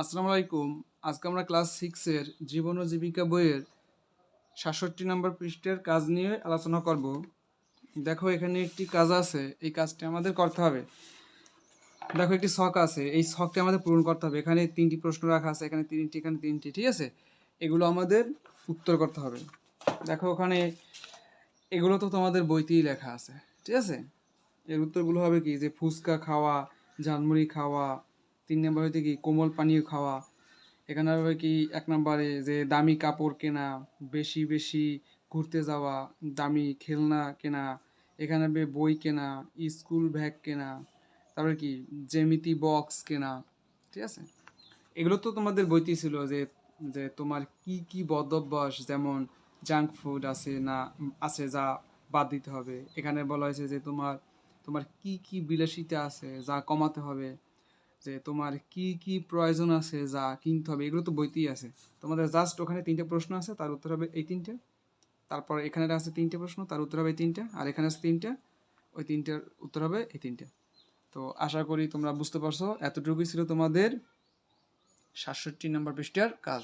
আসসালামু আলাইকুম। আজকে আমরা ক্লাস সিক্সের জীবন ও জীবিকা বইয়ের সাতষট্টি নম্বর পৃষ্ঠের কাজ নিয়ে আলোচনা করব। দেখো, এখানে একটি কাজ আছে। এই কাজটি আমাদের করতে হবে। দেখো, একটি শখ আছে। এই ছকটি আমাদের পূরণ করতে হবে। এখানে তিনটি প্রশ্ন রাখা আছে। এখানে তিনটি এখানে তিনটি, ঠিক আছে? এগুলো আমাদের উত্তর করতে হবে। দেখো, ওখানে এগুলো তো তোমাদের বইতেই লেখা আছে, ঠিক আছে? এর উত্তরগুলো হবে কি? যে ফুচকা খাওয়া, ঝালমুড়ি খাওয়া তিন নম্বর হইতে কি কোমল পানীয় খাওয়া। এখানে হবে কি এক নম্বরে যে দামি কাপড় কেনা, বেশি বেশি ঘুরতে যাওয়া, দামি খেলনা কেনা, এখানে হবে বই কেনা, স্কুল ব্যাগ কেনা, তারপরে কি জ্যামিতি বক্স কেনা, ঠিক আছে? এগুলো তো তোমাদের বইতেই ছিল যে যে তোমার কি কি বদ অভ্যাস যেমন জাঙ্ক ফুড আছে না আছে যা বাদ দিতে হবে। এখানে বলা হয়েছে যে তোমার তোমার কি কি বিলাসিতা আছে যা কমাতে হবে। যে তোমার কি কি প্রয়োজন আছে, যা কিনতে হবে, এগুলো তো বইতেই আছে। তোমাদের জাস্ট ওখানে তিনটে প্রশ্ন আছে, তার উত্তর হবে এই তিনটে। তারপর এখানে আছে তিনটে প্রশ্ন, তার উত্তর হবে এই তিনটে, আর এখানে আছে তিনটে, ওই তিনটের উত্তর হবে এই তিনটে। তো আশা করি তোমরা বুঝতে পারছ, এতটুকুই ছিল তোমাদের সাতষট্টি নম্বর পৃষ্ঠার কাজ।